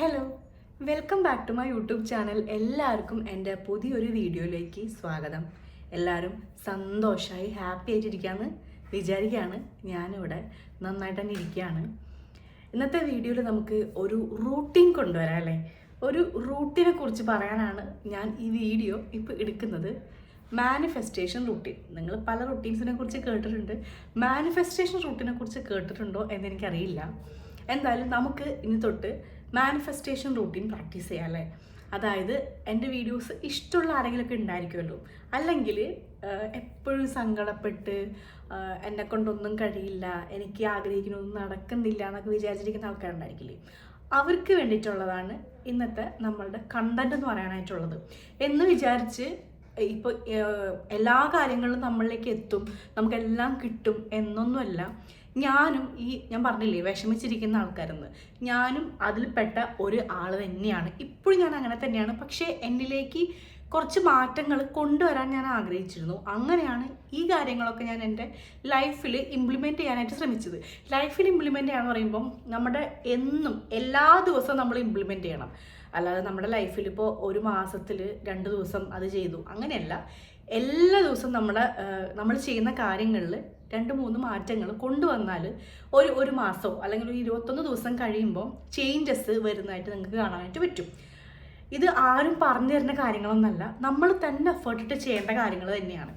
Hello welcome back to my YouTube channel എല്ലാവർക്കും എന്റെ പുതിയൊരു വീഡിയോയിലേക്ക് സ്വാഗതം. എല്ലാവരും സന്തോഷമായി ഹാപ്പി ആയിട്ടിരിക്കുകയെന്ന് വിചാരിക്കുകയാണ്. ഞാനിവിടെ നന്നായിട്ട് തന്നെ ഇരിക്കുകയാണ്. ഇന്നത്തെ വീഡിയോയിൽ നമുക്ക് ഒരു റൂട്ടീൻ കൊണ്ടുവരാം അല്ലേ? ഒരു റൂട്ടിനെ കുറിച്ച് പറയാനാണ് ഞാൻ ഈ വീഡിയോ ഇപ്പോൾ എടുക്കുന്നത്. മാനിഫെസ്റ്റേഷൻ റൂട്ടീൻ നിങ്ങൾ പല റൂട്ടീൻസിനെ കുറിച്ച് കേട്ടിട്ടുണ്ട്. മാനിഫെസ്റ്റേഷൻ റൂട്ടീനെ കുറിച്ച് കേട്ടിട്ടുണ്ടോ എന്ന് എനിക്കറിയില്ല. എന്തായാലും നമുക്ക് ഇനി തൊട്ട് മാനിഫെസ്റ്റേഷൻ റൂട്ടീൻ പ്രാക്ടീസ് ചെയ്യാമല്ലേ അതായത് എന്റെ വീഡിയോസ് ഇഷ്ടമുള്ള ആരെങ്കിലുമൊക്കെ ഉണ്ടായിരിക്കുമല്ലോ. അല്ലെങ്കിൽ എപ്പോഴും സങ്കടപ്പെട്ട് എന്നെ കൊണ്ടൊന്നും കഴിയില്ല എനിക്ക് ആഗ്രഹിക്കുന്നൊന്നും നടക്കുന്നില്ല എന്നൊക്കെ വിചാരിച്ചിരിക്കുന്ന ആൾക്കാരുണ്ടായിരിക്കില്ലേ? അവർക്ക് വേണ്ടിയിട്ടുള്ളതാണ് ഇന്നത്തെ നമ്മളുടെ കണ്ടന്റ് എന്ന് പറയാനായിട്ടുള്ളത്. എന്ന് വിചാരിച്ച് ഇപ്പോൾ എല്ലാ കാര്യങ്ങളും നമ്മളിലേക്ക് എത്തും നമുക്കെല്ലാം കിട്ടും എന്നൊന്നുമല്ല. ഞാനും ഈ ഞാൻ പറഞ്ഞില്ലേ വിഷമിച്ചിരിക്കുന്ന ആൾക്കാരെന്ന്. ഞാനും അതിൽപ്പെട്ട ഒരു ആൾ തന്നെയാണ്. ഇപ്പോഴും ഞാൻ അങ്ങനെ തന്നെയാണ്. പക്ഷേ എന്നിലേക്ക് കുറച്ച് മാറ്റങ്ങൾ കൊണ്ടുവരാൻ ഞാൻ ആഗ്രഹിച്ചിരുന്നു. അങ്ങനെയാണ് ഈ കാര്യങ്ങളൊക്കെ ഞാൻ എന്റെ ലൈഫിൽ ഇംപ്ലിമെന്റ് ചെയ്യാനായിട്ട് ശ്രമിച്ചത്. ലൈഫിൽ ഇംപ്ലിമെന്റ് ചെയ്യാന്ന് പറയുമ്പം നമ്മുടെ എന്നും എല്ലാ ദിവസവും നമ്മൾ ഇംപ്ലിമെന്റ് ചെയ്യണം. അല്ലാതെ നമ്മുടെ ലൈഫിൽ ഇപ്പോൾ ഒരു മാസത്തിൽ രണ്ട് ദിവസം അത് ചെയ്തു. അങ്ങനെയല്ല. എല്ലാ ദിവസവും നമ്മുടെ നമ്മൾ ചെയ്യുന്ന കാര്യങ്ങളിൽ രണ്ട് മൂന്ന് മാറ്റങ്ങൾ കൊണ്ടുവന്നാൽ ഒരു ഒരു മാസമോ അല്ലെങ്കിൽ ഒരു ഇരുപത്തൊന്ന് ദിവസം കഴിയുമ്പോൾ ചേഞ്ചസ് വരുന്നതായിട്ട് നിങ്ങൾക്ക് കാണാനായിട്ട് പറ്റും. ഇത് ആരും പറഞ്ഞു തരുന്ന കാര്യങ്ങളൊന്നല്ല. നമ്മൾ തന്നെ എഫേർട്ട് ഇട്ട് ചെയ്യേണ്ട കാര്യങ്ങൾ തന്നെയാണ്.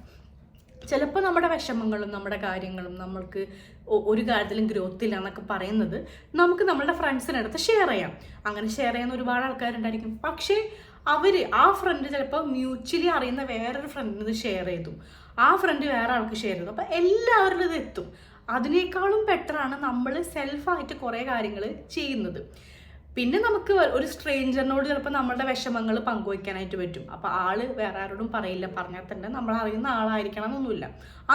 ചിലപ്പോൾ നമ്മുടെ വിഷമങ്ങളും നമ്മുടെ കാര്യങ്ങളും നമ്മൾക്ക് ഒരു കാര്യത്തിലും ഗ്രോത്ത് ഇല്ല എന്നൊക്കെ പറയുന്നത് നമുക്ക് നമ്മുടെ ഫ്രണ്ട്സിനടുത്ത് ഷെയർ ചെയ്യാം. അങ്ങനെ ഷെയർ ചെയ്യുന്ന ഒരുപാട് ആൾക്കാരുണ്ടായിരിക്കും. പക്ഷേ അവർ ആ ഫ്രണ്ട് ചിലപ്പോൾ മ്യൂച്വലി അറിയുന്ന വേറൊരു ഫ്രണ്ടിന് ഷെയർ ചെയ്തു. ആ ഫ്രണ്ട് വേറെ ആൾക്ക് ഷെയർ ചെയ്തു. അപ്പോൾ എല്ലാവരിലും ഇത് എത്തും. അതിനേക്കാളും ബെറ്ററാണ് നമ്മൾ സെൽഫായിട്ട് കുറേ കാര്യങ്ങൾ ചെയ്യുന്നത്. പിന്നെ നമുക്ക് ഒരു സ്ട്രേഞ്ചറിനോട് ചിലപ്പോൾ നമ്മുടെ വിഷമങ്ങൾ പങ്കുവയ്ക്കാനായിട്ട് പറ്റും. അപ്പോൾ ആൾ വേറെ ആരോടും പറയില്ല പറഞ്ഞാൽ തന്നെ നമ്മൾ അറിയുന്ന ആളായിരിക്കണം എന്നൊന്നുമില്ല.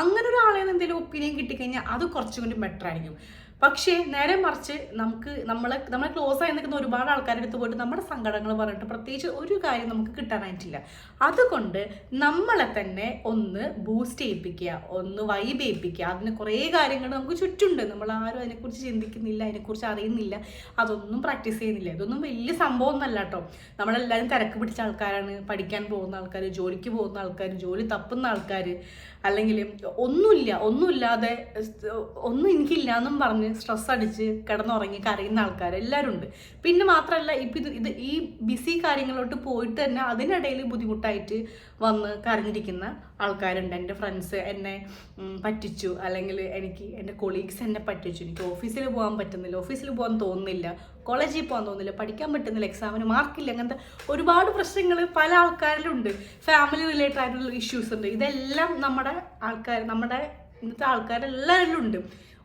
അങ്ങനെ ഒരാളെ എന്തെങ്കിലും ഒപ്പീനിയൻ കിട്ടിക്കഴിഞ്ഞാൽ അത് കുറച്ചും കൂടി ബെറ്റർ ആയിരിക്കും. പക്ഷേ നേരെ മറിച്ച് നമുക്ക് നമ്മളെ നമ്മളെ ക്ലോസ് ആയി നിൽക്കുന്ന ഒരുപാട് ആൾക്കാരുടെ അടുത്ത് പോയിട്ട് നമ്മുടെ സങ്കടങ്ങൾ പറഞ്ഞിട്ട് പ്രത്യേകിച്ച് ഒരു കാര്യം നമുക്ക് കിട്ടാനായിട്ടില്ല. അതുകൊണ്ട് നമ്മളെ തന്നെ ഒന്ന് ബൂസ്റ്റ് ചെയ്യിപ്പിക്കുക ഒന്ന് വൈബ് ചെയ്യിപ്പിക്കുക അതിന് കുറേ കാര്യങ്ങൾ നമുക്ക് ചുറ്റുണ്ട് നമ്മൾ ആരും അതിനെക്കുറിച്ച് ചിന്തിക്കുന്നില്ല അതിനെക്കുറിച്ച് അറിയുന്നില്ല. അതൊന്നും പ്രാക്ടീസ് ചെയ്യുന്നില്ല. ഇതൊന്നും വലിയ സംഭവം ഒന്നല്ല കേട്ടോ. നമ്മളെല്ലാവരും തിരക്ക് പിടിച്ച ആൾക്കാരാണ്. പഠിക്കാൻ പോകുന്ന ആൾക്കാർ ജോലിക്ക് പോകുന്ന ആൾക്കാർ ജോലി തപ്പുന്ന ആൾക്കാർ അല്ലെങ്കിൽ ഒന്നുമില്ല ഒന്നുമില്ലാതെ ഒന്നും എനിക്കില്ല എന്നും പറഞ്ഞ് സ്ട്രെസ് അടിച്ച് കിടന്നുറങ്ങി കരയുന്ന ആൾക്കാർ എല്ലാവരും ഉണ്ട് പിന്നെ മാത്രമല്ല ഇപ്പം ഇത് ഇത് ഈ ബിസി കാര്യങ്ങളിലോട്ട് പോയിട്ട് തന്നെ അതിനിടയിൽ ബുദ്ധിമുട്ടായിട്ട് വന്ന് കരഞ്ഞിരിക്കുന്ന ആൾക്കാരുണ്ട്. എന്റെ ഫ്രണ്ട്സ് എന്നെ പറ്റിച്ചു. അല്ലെങ്കിൽ എനിക്ക് എന്റെ കൊളീഗ്സ് എന്നെ പറ്റിച്ചു. എനിക്ക് ഓഫീസിൽ പോകാൻ പറ്റുന്നില്ല. ഓഫീസിൽ പോകാൻ തോന്നുന്നില്ല. കോളേജിൽ പോകാൻ തോന്നുന്നില്ല. പഠിക്കാൻ പറ്റുന്നില്ല. എക്സാമിന് മാർക്കില്ല അങ്ങനത്തെ ഒരുപാട് പ്രശ്നങ്ങൾ പല ആൾക്കാരിലുണ്ട്. ഫാമിലി റിലേറ്റഡ് ആയിട്ടുള്ള ഇഷ്യൂസ് ഉണ്ട്. ഇതെല്ലാം നമ്മുടെ ആൾക്കാർ നമ്മുടെ ഇന്നത്തെ ആൾക്കാരെല്ലാവരിലും ഉണ്ട്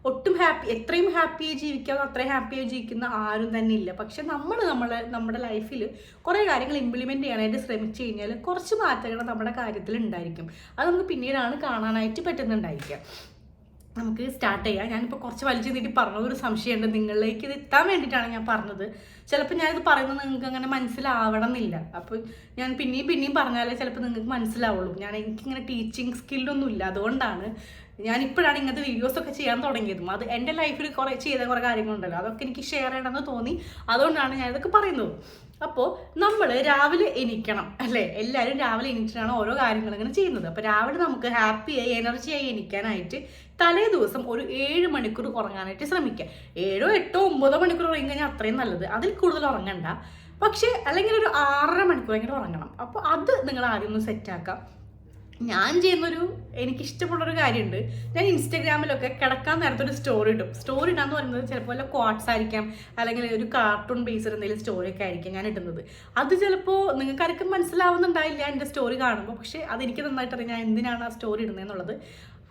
ഒട്ടും ഹാപ്പി എത്രയും ഹാപ്പിയായി ജീവിക്കാം അത്രയും ഹാപ്പിയായി ജീവിക്കുന്ന ആരും തന്നെ ഇല്ല. പക്ഷെ നമ്മൾ നമ്മൾ നമ്മുടെ ലൈഫിൽ കുറേ കാര്യങ്ങൾ ഇംപ്ലിമെന്റ് ചെയ്യാനായിട്ട് ശ്രമിച്ചു കഴിഞ്ഞാൽ കുറച്ച് മാറ്റങ്ങൾ നമ്മുടെ കാര്യത്തിൽ ഉണ്ടായിരിക്കും. അത് നമുക്ക് പിന്നീടാണ് കാണാനായിട്ട് പറ്റുന്നുണ്ടായിരിക്കുക. നമുക്ക് സ്റ്റാർട്ട് ചെയ്യാം. ഞാനിപ്പോൾ കുറച്ച് വലിച്ചു നീട്ടി പറഞ്ഞത് ഒരു സംശയമുണ്ട് നിങ്ങളിലേക്ക് ഇത് എത്താൻ വേണ്ടിയിട്ടാണ് ഞാൻ പറഞ്ഞത്. ചിലപ്പോൾ ഞാനിത് പറയുന്നത് നിങ്ങൾക്ക് അങ്ങനെ മനസ്സിലാവണം എന്നില്ല. അപ്പോൾ ഞാൻ പിന്നെയും പിന്നെയും പറഞ്ഞാലേ ചിലപ്പോൾ നിങ്ങൾക്ക് മനസ്സിലാവുള്ളൂ. ഞാൻ എനിക്കിങ്ങനെ ടീച്ചിങ് സ്കില്ലൊന്നും ഇല്ല. അതുകൊണ്ടാണ് ഞാൻ ഇപ്പോഴാണ് ഇങ്ങനത്തെ വീഡിയോസ് ഒക്കെ ചെയ്യാൻ തുടങ്ങിയതും. അത് എന്റെ ലൈഫിൽ കുറേ ചെയ്ത കുറേ കാര്യങ്ങളുണ്ടല്ലോ. അതൊക്കെ എനിക്ക് ഷെയർ ചെയ്യണമെന്ന് തോന്നി. അതുകൊണ്ടാണ് ഞാൻ ഇതൊക്കെ പറയുന്നത്. അപ്പോൾ നമ്മൾ രാവിലെ എണീക്കണം അല്ലേ? എല്ലാവരും രാവിലെ എണീറ്റിട്ടാണ് ഓരോ കാര്യങ്ങൾ ഇങ്ങനെ ചെയ്യുന്നത്. അപ്പോൾ രാവിലെ നമുക്ക് ഹാപ്പിയായി എനർജിയായി എണീക്കാനായിട്ട് തലേ ദിവസം ഒരു ഏഴ് മണിക്കൂർ ഉറങ്ങാനായിട്ട് ശ്രമിക്കുക. ഏഴോ എട്ടോ ഒമ്പതോ മണിക്കൂർ ഉറങ്ങി കഴിഞ്ഞാൽ അത്രയും നല്ലത്. അതിൽ കൂടുതൽ ഉറങ്ങണ്ട. പക്ഷേ അല്ലെങ്കിൽ ഒരു ആറര മണിക്കൂറെങ്കിലും ഉറങ്ങണം. അപ്പോൾ അത് നിങ്ങൾ ആദ്യം ഒന്ന് സെറ്റാക്കാം ഞാൻ ചെയ്യുന്നൊരു എനിക്കിഷ്ടമുള്ളൊരു കാര്യമുണ്ട് ഞാൻ ഇൻസ്റ്റാഗ്രാമിലൊക്കെ കിടക്കാൻ നേരത്തെ ഒരു സ്റ്റോറി ഇടും. സ്റ്റോറി ഇടാന്ന് പറയുന്നത് ചിലപ്പോൾ വല്ല ക്വാട്സ് ആയിരിക്കാം അല്ലെങ്കിൽ ഒരു കാർട്ടൂൺ ബേസ്ഡ് എന്തെങ്കിലും സ്റ്റോറിയൊക്കെ ആയിരിക്കും ഞാൻ ഇടുന്നത്. അത് ചിലപ്പോൾ നിങ്ങൾക്ക് ആർക്കും മനസ്സിലാവുന്നുണ്ടായില്ല എന്റെ സ്റ്റോറി കാണുമ്പോൾ പക്ഷേ അതെനിക്ക് നന്നായിട്ട് അറിയാം ഞാൻ എന്തിനാണ് ആ സ്റ്റോറി ഇടുന്നതെന്നുള്ളത്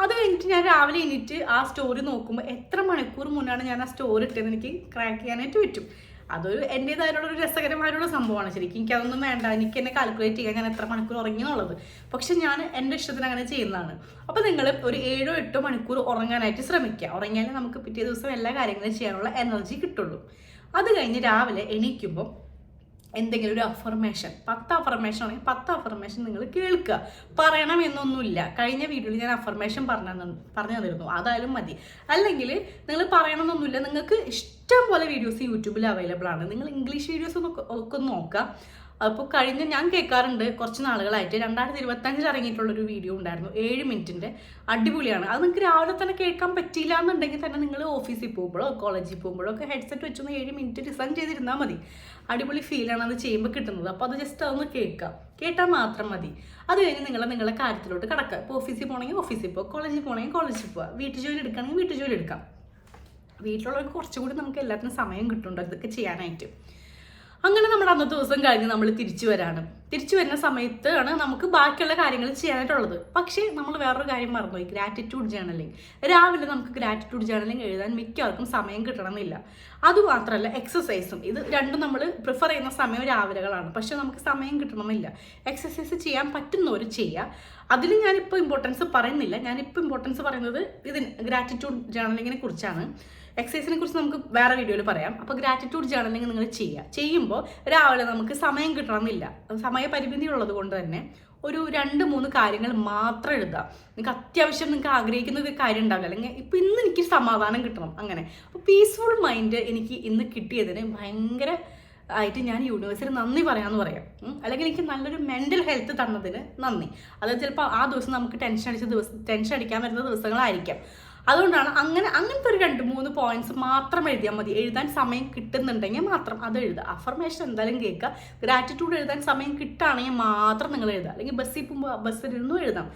അത് കഴിഞ്ഞിട്ട് ഞാൻ രാവിലെ എണീറ്റ് ആ സ്റ്റോറി നോക്കുമ്പോൾ എത്ര മണിക്കൂർ മുന്നാണ് ഞാൻ ആ സ്റ്റോറി ഇട്ടതെന്ന് എനിക്ക് ക്രാക്ക് ചെയ്യാനായിട്ട് പറ്റും. അതൊരു എന്റെതായിട്ടുള്ള ഒരു രസകരമായിട്ടുള്ള സംഭവമാണ്. ശരിക്കും എനിക്ക് അതൊന്നും വേണ്ട. എനിക്ക് എന്നെ കാൽക്കുലേറ്റ് ചെയ്യാൻ ഞാൻ എത്ര മണിക്കൂർ ഉറങ്ങി എന്നുള്ളത് പക്ഷെ ഞാൻ എന്റെ ഇഷ്ടത്തിന് അങ്ങനെ ചെയ്യുന്നതാണ്. അപ്പോൾ നിങ്ങൾ ഒരു ഏഴോ എട്ടോ മണിക്കൂർ ഉറങ്ങാനായിട്ട് ശ്രമിക്കുക. ഉറങ്ങിയാലേ നമുക്ക് പിറ്റേ ദിവസം എല്ലാ കാര്യങ്ങളും ചെയ്യാനുള്ള എനർജി കിട്ടുള്ളൂ. അത് കഴിഞ്ഞ് രാവിലെ എണീക്കുമ്പോൾ എന്തെങ്കിലും ഒരു അഫർമേഷൻ പത്ത് അഫർമേഷൻ ആണെങ്കിൽ പത്ത് അഫർമേഷൻ നിങ്ങൾ കേൾക്കുക. പറയണം എന്നൊന്നുമില്ല. കഴിഞ്ഞ വീഡിയോയിൽ ഞാൻ അഫർമേഷൻ പറഞ്ഞു പറഞ്ഞു തന്നിരുന്നു. അതായാലും മതി. അല്ലെങ്കിൽ നിങ്ങൾ പറയണമെന്നൊന്നുമില്ല. നിങ്ങൾക്ക് ഇഷ്ടം പോലെ വീഡിയോസ് യൂട്യൂബിൽ അവൈലബിൾ ആണ്. നിങ്ങൾ ഇംഗ്ലീഷ് വീഡിയോസ് ഒക്കെ നോക്കുക. അപ്പോൾ കഴിഞ്ഞ ഞാൻ കേൾക്കാറുണ്ട് കുറച്ച് നാളുകളായിട്ട്. രണ്ടായിരത്തി ഇരുപത്തഞ്ചിൽ ഇറങ്ങിയിട്ടുള്ളൊരു വീഡിയോ ഉണ്ടായിരുന്നു. ഏഴ് മിനിറ്റിന്റെ അടിപൊളിയാണ്. അത് നിങ്ങൾക്ക് രാവിലെ തന്നെ കേൾക്കാൻ പറ്റിയില്ല എന്നുണ്ടെങ്കിൽ തന്നെ നിങ്ങൾ ഓഫീസിൽ പോകുമ്പോഴോ കോളേജിൽ പോകുമ്പോഴോ ഒക്കെ ഹെഡ്സെറ്റ് വെച്ചൊന്ന് ഏഴ് മിനിറ്റ് ഡിസൈൻ ചെയ്തിരുന്നാൽ മതി. അടിപൊളി ഫീലാണ് അത് ചെയ്യുമ്പോൾ കിട്ടുന്നത്. അപ്പോൾ അത് ജസ്റ്റ് അതൊന്ന് കേൾക്കാം. കേട്ടാൽ മാത്രം മതി. അത് കഴിഞ്ഞ് നിങ്ങൾ നിങ്ങളുടെ കാര്യത്തിലോട്ട് കിടക്കുക ഇപ്പോൾ ഓഫീസിൽ പോകണമെങ്കിൽ ഓഫീസിൽ പോകുക കോളേജിൽ പോകണമെങ്കിൽ കോളേജിൽ പോവുക വീട്ടു ജോലി എടുക്കണമെങ്കിൽ വീട്ടു ജോലി എടുക്കാം. വീട്ടിലുള്ളവർക്ക് കുറച്ചുകൂടി നമുക്ക് എല്ലാത്തിനും സമയം കിട്ടുന്നുണ്ട്. ഇതൊക്കെ ചെയ്യാനായിട്ട്. അങ്ങനെ നമ്മൾ അന്നത്തെ ദിവസം കഴിഞ്ഞ് നമ്മൾ തിരിച്ചു വരാണ്. തിരിച്ചു വരുന്ന സമയത്താണ് നമുക്ക് ബാക്കിയുള്ള കാര്യങ്ങൾ ചെയ്യാനായിട്ടുള്ളത്. പക്ഷേ നമ്മൾ വേറൊരു കാര്യം മറന്നുപോയി. ഗ്രാറ്റിറ്റ്യൂഡ് ജേണലിങ് രാവിലെ നമുക്ക് ഗ്രാറ്റിറ്റ്യൂഡ് ജേണലിങ് എഴുതാൻ മിക്കവർക്കും സമയം കിട്ടണമെന്നില്ല. അതുമാത്രമല്ല എക്സസൈസും ഇത് രണ്ടും നമ്മൾ പ്രിഫർ ചെയ്യുന്ന സമയം രാവിലെകളാണ്. പക്ഷെ നമുക്ക് സമയം കിട്ടണമെന്നില്ല. എക്സസൈസ് ചെയ്യാൻ പറ്റുന്നവർ ചെയ്യുക. അതിൽ ഞാനിപ്പോൾ ഇമ്പോർട്ടൻസ് പറയുന്നില്ല. ഞാനിപ്പോൾ ഇമ്പോർട്ടൻസ് പറയുന്നത് ഇതിന് ഗ്രാറ്റിറ്റ്യൂഡ് ജേണലിങ്ങിനെ കുറിച്ചാണ്. എക്സസൈസിനെ കുറിച്ച് നമുക്ക് വേറെ വീഡിയോയിൽ പറയാം. അപ്പോൾ ഗ്രാറ്റിറ്റ്യൂഡ് ജേർണലിംഗ് നിങ്ങൾ ചെയ്യുക ചെയ്യുമ്പോൾ രാവിലെ നമുക്ക് സമയം കിട്ടണമെന്നില്ല. സമയപരിമിതി ഉള്ളത് കൊണ്ട് തന്നെ ഒരു രണ്ട് മൂന്ന് കാര്യങ്ങൾ മാത്രം എഴുതുക നിങ്ങൾക്ക് അത്യാവശ്യം നിങ്ങൾക്ക് ആഗ്രഹിക്കുന്ന ഒരു കാര്യം ഉണ്ടാവില്ല. അല്ലെങ്കിൽ ഇപ്പം ഇന്ന് എനിക്ക് സമാധാനം കിട്ടണം. അങ്ങനെ. അപ്പോൾ പീസ്ഫുൾ മൈൻഡ് എനിക്ക് ഇന്ന് കിട്ടിയതിന് ഭയങ്കര ആയിട്ട് ഞാൻ യൂണിവേഴ്സിന് നന്ദി പറയാമെന്ന് പറയാം. അല്ലെങ്കിൽ എനിക്ക് നല്ലൊരു മെന്റൽ ഹെൽത്ത് തന്നതിന് നന്ദി. അതായത് ചിലപ്പോൾ ആ ദിവസം നമുക്ക് ടെൻഷൻ അടിച്ച ദിവസം ടെൻഷൻ അടിക്കാൻ വരുന്ന ദിവസങ്ങളായിരിക്കാം. അതുകൊണ്ടാണ് അങ്ങനെ അങ്ങനത്തെ ഒരു രണ്ട് മൂന്ന് പോയിന്റ്സ് മാത്രം എഴുതിയാൽ മതി. എഴുതാൻ സമയം കിട്ടുന്നുണ്ടെങ്കിൽ മാത്രം അത് എഴുതുക. അഫർമേഷൻ എന്തായാലും കേൾക്കുക. ഗ്രാറ്റിറ്റ്യൂഡ് എഴുതാൻ സമയം കിട്ടുകയാണെങ്കിൽ മാത്രം നിങ്ങൾ എഴുതുക. അല്ലെങ്കിൽ ബസ്സിൽ പോകുമ്പോൾ ബസ്സിലിരുന്നും എഴുതാം.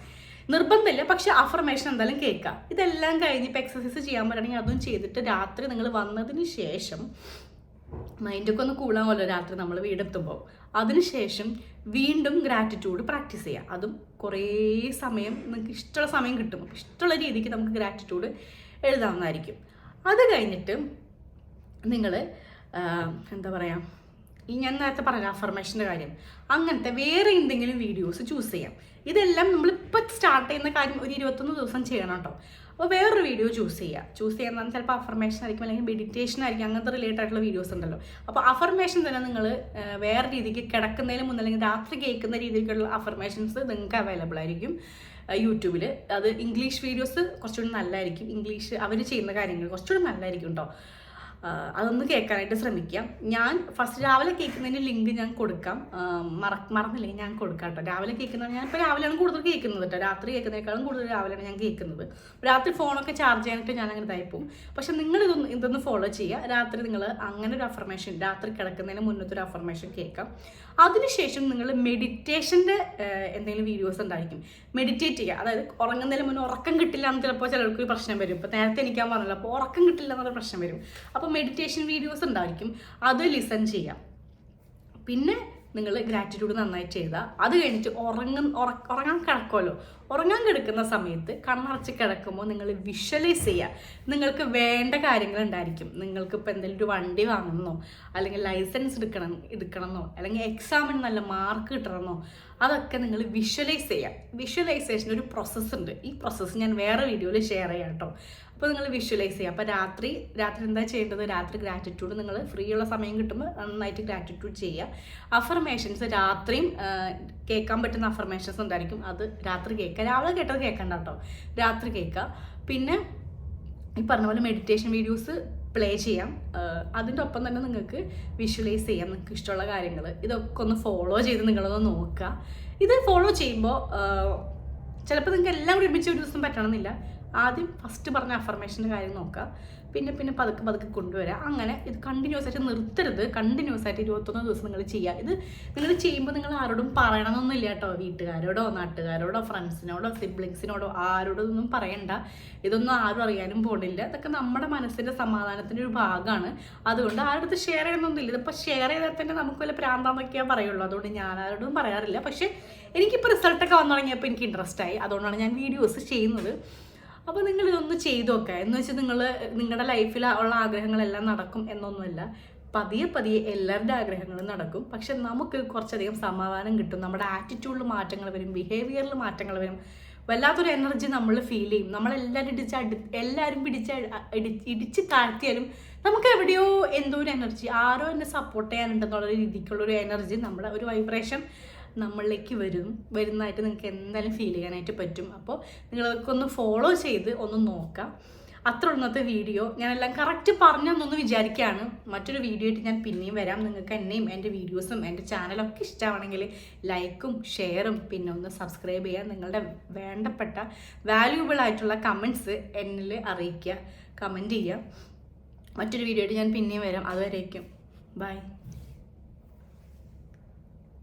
നിർബന്ധമില്ല പക്ഷെ അഫർമേഷൻ എന്തായാലും കേൾക്കുക. ഇതെല്ലാം കഴിഞ്ഞ് ഇപ്പോൾ എക്സസൈസ് ചെയ്യാൻ പറ്റുകയാണെങ്കിൽ അതും ചെയ്തിട്ട് രാത്രി നിങ്ങൾ വന്നതിന് ശേഷം മൈൻഡൊക്കെ ഒന്ന് കൂളാമല്ലോ രാത്രി നമ്മൾ വീടെത്തുമ്പോൾ അതിനുശേഷം വീണ്ടും ഗ്രാറ്റിറ്റ്യൂഡ് പ്രാക്ടീസ് ചെയ്യുക അതും കുറേ സമയം നിങ്ങൾക്ക് ഇഷ്ടമുള്ള സമയം കിട്ടും. അപ്പോൾ ഇഷ്ടമുള്ള രീതിക്ക് നമുക്ക് ഗ്രാറ്റിറ്റ്യൂഡ് എഴുതാവുന്നതായിരിക്കും. അത് കഴിഞ്ഞിട്ട് നിങ്ങൾ എന്താ പറയുക ഈ ഞാൻ നേരത്തെ പറഞ്ഞ അഫർമേഷന്റെ കാര്യം. അങ്ങനത്തെ വേറെ എന്തെങ്കിലും വീഡിയോസ് ചൂസ് ചെയ്യാം. ഇതെല്ലാം നമ്മളിപ്പോൾ സ്റ്റാർട്ട് ചെയ്യുന്ന കാര്യം ഒരു ഇരുപത്തൊന്ന് ദിവസം ചെയ്യണം കേട്ടോ. അപ്പോൾ വേറൊരു വീഡിയോ ചൂസ് ചെയ്യുക ചൂസ് ചെയ്യാൻ ചിലപ്പോൾ അഫർമേഷൻ ആയിരിക്കും അല്ലെങ്കിൽ മെഡിറ്റേഷൻ ആയിരിക്കും അങ്ങനത്തെ റിലേറ്റഡ് ആയിട്ടുള്ള വീഡിയോസ് ഉണ്ടല്ലോ. അപ്പോൾ അഫർമേഷൻ തന്നെ നിങ്ങൾ വേറെ രീതിക്ക് കിടക്കുന്നതിന് മുന്നേ അല്ലെങ്കിൽ രാത്രി കേൾക്കുന്ന രീതിക്കുള്ള അഫർമേഷൻസ് നിങ്ങൾക്ക് അവൈലബിൾ ആയിരിക്കും. യൂട്യൂബിൽ അത് ഇംഗ്ലീഷ് വീഡിയോസ് കുറച്ചുകൂടി നല്ലതായിരിക്കും ഇംഗ്ലീഷ് അവർ ചെയ്യുന്ന കാര്യങ്ങൾ കുറച്ചുകൂടി നല്ലതായിരിക്കും കേട്ടോ അതൊന്ന് കേൾക്കാനായിട്ട് ശ്രമിക്കാം. ഞാൻ ഫസ്റ്റ് രാവിലെ കേൾക്കുന്നതിന്റെ ലിങ്ക് ഞാൻ കൊടുക്കാം. മറ മറന്നില്ലെങ്കിൽ ഞാൻ കൊടുക്കാം കേട്ടോ. രാവിലെ ഞാൻ ഞാനിപ്പോൾ രാവിലെയാണ് കൂടുതൽ കേൾക്കുന്നത് കേട്ടോ. രാത്രി കേൾക്കുന്നതിനേക്കാളും കൂടുതൽ രാവിലെയാണ് ഞാൻ കേൾക്കുന്നത്. രാത്രി ഫോണൊക്കെ ചാർജ് ചെയ്യാനായിട്ട് ഞാൻ അങ്ങനെ തയ്പ്പും പക്ഷെ നിങ്ങൾ ഇതൊന്ന് ഇതൊന്ന് ഫോളോ ചെയ്യുക. രാത്രി നിങ്ങൾ അങ്ങനെ ഒരു അഫർമേഷൻ രാത്രി കിടക്കുന്നതിന് മുന്നത്തെ ഒരു അഫർമേഷൻ കേൾക്കാം. അതിനുശേഷം നിങ്ങൾ മെഡിറ്റേഷന്റെ എന്തെങ്കിലും വീഡിയോസ് ഉണ്ടായിരിക്കും. മെഡിറ്റേറ്റ് ചെയ്യുക. അതായത് ഉറങ്ങുന്നതിന് മുന്നേ ഉറക്കം കിട്ടില്ല എന്ന് ചിലപ്പോൾ ചിലർക്ക് പ്രശ്നം വരും. ഇപ്പോൾ നേരത്തെ എനിക്കാൻ പറഞ്ഞല്ലോ. അപ്പോൾ ഉറക്കം കിട്ടില്ല എന്നൊരു പ്രശ്നം വരും. അപ്പോൾ മെഡിറ്റേഷൻ വീഡിയോസ് ഉണ്ടായിരിക്കും. അത് ലിസൺ ചെയ്യാം. പിന്നെ നിങ്ങൾ ഗ്രാറ്റിറ്റ്യൂഡ് നന്നായിട്ട് ചെയ്താൽ അത് കഴിഞ്ഞിട്ട് ഉറങ്ങ ഉറങ്ങാൻ കിടക്കുമല്ലോ ഉറങ്ങാൻ കിടക്കുന്ന സമയത്ത് കണ്ണടച്ച് കിടക്കുമ്പോൾ നിങ്ങൾ വിഷ്വലൈസ് ചെയ്യുക നിങ്ങൾക്ക് വേണ്ട കാര്യങ്ങൾ ഉണ്ടായിരിക്കും. നിങ്ങൾക്ക് ഇപ്പോൾ എന്തെങ്കിലും ഒരു വണ്ടി വാങ്ങണമെന്നോ അല്ലെങ്കിൽ ലൈസൻസ് എടുക്കണം എടുക്കണമെന്നോ അല്ലെങ്കിൽ എക്സാമിന് നല്ല മാർക്ക് കിട്ടണമെന്നോ അതൊക്കെ നിങ്ങൾ വിഷ്വലൈസ് ചെയ്യാം. വിഷ്വലൈസേഷൻ ഒരു പ്രോസസ്സ് ഉണ്ട്. ഈ പ്രോസസ്സ് ഞാൻ വേറെ വീഡിയോയിൽ ഷെയർ ചെയ്യാം കേട്ടോ അപ്പോൾ നിങ്ങൾ വിഷ്വലൈസ് ചെയ്യുക അപ്പോൾ രാത്രി രാത്രി എന്താ ചെയ്യേണ്ടത്? രാത്രി ഗ്രാറ്റിറ്റ്യൂഡ് നിങ്ങൾ ഫ്രീ ഉള്ള സമയം കിട്ടുമ്പോൾ നന്നായിട്ട് ഗ്രാറ്റിറ്റ്യൂഡ് ചെയ്യുക അഫർമേഷൻസ് രാത്രിയും കേൾക്കാൻ പറ്റുന്ന അഫർമേഷൻസ് ഉണ്ടായിരിക്കും അത് രാത്രി കേൾക്കുക. രാവിലെ കേട്ടത് കേൾക്കണ്ട കേട്ടോ രാത്രി കേൾക്കുക. പിന്നെ ഈ പറഞ്ഞ പോലെ മെഡിറ്റേഷൻ വീഡിയോസ് പ്ലേ ചെയ്യാം. അതിന്റെ ഒപ്പം തന്നെ നിങ്ങൾക്ക് വിഷ്വലൈസ് ചെയ്യാം നിങ്ങൾക്ക് ഇഷ്ടമുള്ള കാര്യങ്ങൾ. ഇതൊക്കെ ഒന്ന് ഫോളോ ചെയ്ത് നിങ്ങളൊന്ന് നോക്കുക. ഇത് ഫോളോ ചെയ്യുമ്പോൾ ചിലപ്പോൾ നിങ്ങൾക്ക് എല്ലാം ഒരുമിച്ച് ഒരു ദിവസം പറ്റണമെന്നില്ല. ആദ്യം ഫസ്റ്റ് പറഞ്ഞ അഫർമേഷന്റെ കാര്യം നോക്കുക. പിന്നെ പിന്നെ പതുക്കെ പതുക്കെ കൊണ്ടുവരാം. അങ്ങനെ ഇത് കണ്ടിന്യൂസ് ആയിട്ട് നിർത്തരുത്. കണ്ടിന്യൂസ് ആയിട്ട് ഇരുപത്തൊന്ന് ദിവസം നിങ്ങൾ ചെയ്യുക ഇത് നിങ്ങൾ ചെയ്യുമ്പോൾ നിങ്ങൾ ആരോടും പറയണമെന്നൊന്നുമില്ല കേട്ടോ. വീട്ടുകാരോടോ നാട്ടുകാരോടോ ഫ്രണ്ട്സിനോടോ സിബ്ലിങ്സിനോടോ ആരോടൊന്നും പറയണ്ട. ഇതൊന്നും ആരും അറിയാനും പോണില്ല. ഇതൊക്കെ നമ്മുടെ മനസ്സിന്റെ സമാധാനത്തിന്റെ ഒരു ഭാഗമാണ് അതുകൊണ്ട് ആരുടെ ഷെയർ ചെയ്യണമെന്നൊന്നുമില്ല ഇതിപ്പോൾ ഷെയർ ചെയ്താൽ തന്നെ നമുക്ക് വല്ല പ്രാന്തമൊക്കെയാ പറയുള്ളൂ. അതുകൊണ്ട് ഞാൻ ആരോടും പറയാറില്ല. പക്ഷേ എനിക്കിപ്പോൾ റിസൾട്ടൊക്കെ വന്നു തുടങ്ങിയപ്പോൾ എനിക്ക് ഇൻട്രസ്റ്റ് ആയി. അതുകൊണ്ടാണ് ഞാൻ വീഡിയോസ് ചെയ്യുന്നത്. അപ്പോൾ നിങ്ങൾ ഇതൊന്ന് ചെയ്തു നോക്കുക എന്ന് വെച്ചാൽ നിങ്ങൾ നിങ്ങളുടെ ലൈഫിൽ ഉള്ള ആഗ്രഹങ്ങളെല്ലാം നടക്കും എന്നൊന്നുമല്ല. പതിയെ പതിയെ എല്ലാവരുടെ ആഗ്രഹങ്ങളും നടക്കും. പക്ഷെ നമുക്ക് കുറച്ചധികം സമാധാനം കിട്ടും. നമ്മുടെ ആറ്റിറ്റ്യൂഡിൽ മാറ്റങ്ങൾ വരും ബിഹേവിയറിൽ മാറ്റങ്ങൾ വരും. വല്ലാത്തൊരു എനർജി നമ്മൾ ഫീൽ ചെയ്യും. നമ്മളെല്ലാവരും ഇടിച്ച് അടി എല്ലാവരും പിടിച്ച് ഇടിച്ച് താഴ്ത്തിയാലും നമുക്ക് എവിടെയോ എന്തോ ഒരു എനർജി ആരോ എന്നെ സപ്പോർട്ട് ചെയ്യാനുണ്ടെന്നുള്ള രീതിക്കുള്ള ഒരു എനർജി നമ്മുടെ ഒരു വൈബ്രേഷൻ നമ്മളിലേക്ക് വരും. വരുന്നതായിട്ട് നിങ്ങൾക്ക് എന്തായാലും ഫീൽ ചെയ്യാനായിട്ട് പറ്റും. അപ്പോൾ നിങ്ങളൊക്കെ ഒന്ന് ഫോളോ ചെയ്ത് ഒന്ന് നോക്കാം. അത്ര ഇന്നത്തെ വീഡിയോ ഞാനെല്ലാം കറക്റ്റ് പറഞ്ഞെന്നൊന്ന് വിചാരിക്കുകയാണ്. മറ്റൊരു വീഡിയോ ആയിട്ട് ഞാൻ പിന്നെയും വരാം. നിങ്ങൾക്ക് എന്നെയും എന്റെ വീഡിയോസും എന്റെ ചാനലൊക്കെ ഇഷ്ടമാണെങ്കിൽ ലൈക്കും ഷെയറും പിന്നെ ഒന്ന് സബ്സ്ക്രൈബ് ചെയ്യുക. നിങ്ങളുടെ വേണ്ടപ്പെട്ട വാല്യൂബിൾ ആയിട്ടുള്ള കമൻസ് എന്നിൽ അറിയിക്കുക. കമന്റ് ചെയ്യുക. മറ്റൊരു വീഡിയോ ആയിട്ട് ഞാൻ പിന്നെയും വരാം. അതുവരേക്കും. ബൈ